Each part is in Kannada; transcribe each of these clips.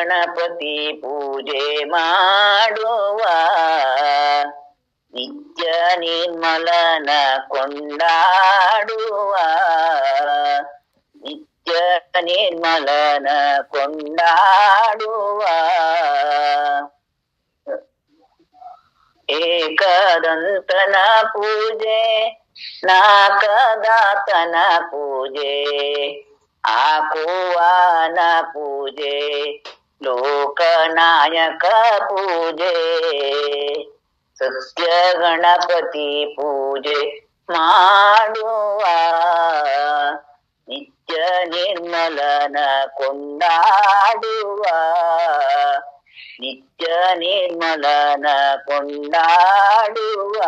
ಗಣಪತಿ ಪೂಜೆ ಮಾಡುವ. ನಿತ್ಯ ನಿರ್ಮಲನ ಕೊಂಡಾಡುವ. ನಿತ್ಯ ನಿರ್ಮಲನ ಕೊಂಡಾಡುವ. ಏಕದಂತನ ಪೂಜೆ, ನಾಕದಾತನ ಪೂಜೆ, ಆಕುವಾನ ಪೂಜೆ ಲೋಕನಾಯಕ ಪೂಜೆ. ಸತ್ಯ ಗಣಪತಿ ಪೂಜೆ ಮಾಡುವ. ನಿತ್ಯ ನಿರ್ಮಲನ ಕೊಂಡಾಡುವ. ನಿತ್ಯ ನಿರ್ಮಲನ ಕೊಂಡಾಡುವ.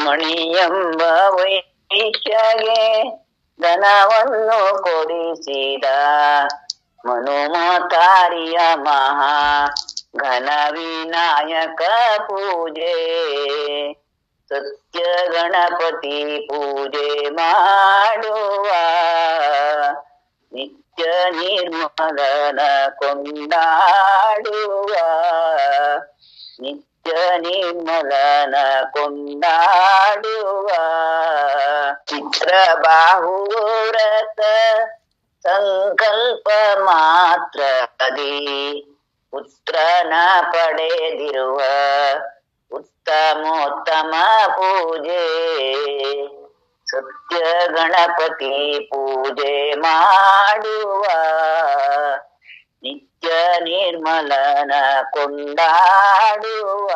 ಮಣಿಯಂಬ ವೈಶ್ಯಗೆ ಧನವನ್ನು ಕೊಡಿಸಿದ ಮನುಮಾತಾರಿಯ ಮಹಾ ಘನ ವಿನಾಯಕ ಪೂಜೆ. ಸತ್ಯ ಗಣಪತಿ ಪೂಜೆ ಮಾಡುವ. ನಿತ್ಯ ನಿರ್ಮಲನ ಕೊಂಡಾಡುವ. ನಿತ್ಯ ನಿರ್ಮಲನ ಕೊಂಡಾಡುವ. ಚಿತ್ರ ಬಾಹುವ್ರತ ಸಂಕಲ್ಪ ಮಾತ್ರದಿ ಪುತ್ರನ ಪಡೆದಿರುವ ಉತ್ತಮೋತ್ತಮ ಪೂಜೆ. ಸತ್ಯ ಗಣಪತಿ ಪೂಜೆ ಮಾಡುವ ನಿತ್ಯ ನಿರ್ಮಲನ ಕೊಂಡಾಡುವ.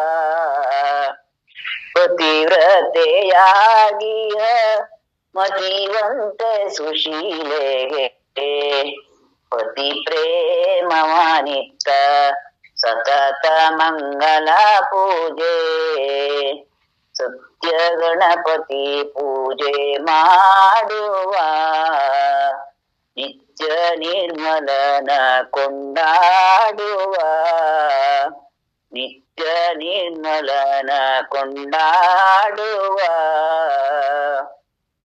ಪತಿವ್ರತೆಯಾಗಿಯ ಮತಿವಂತ ಸುಶೀಲೆಗೆ ಪತಿ ಪ್ರೇಮವಾನಿತ್ತ ಸತತ ಮಂಗಲ ಪೂಜೆ. ಸತ್ಯ ಗಣಪತಿ ಪೂಜೆ ಮಾಡುವ ನಿತ್ಯ ನಿರ್ಮಲನ ಕೊಂಡಾಡುವ. ನಿತ್ಯ ನಿರ್ಮಲನ ಕೊಂಡಾಡುವ.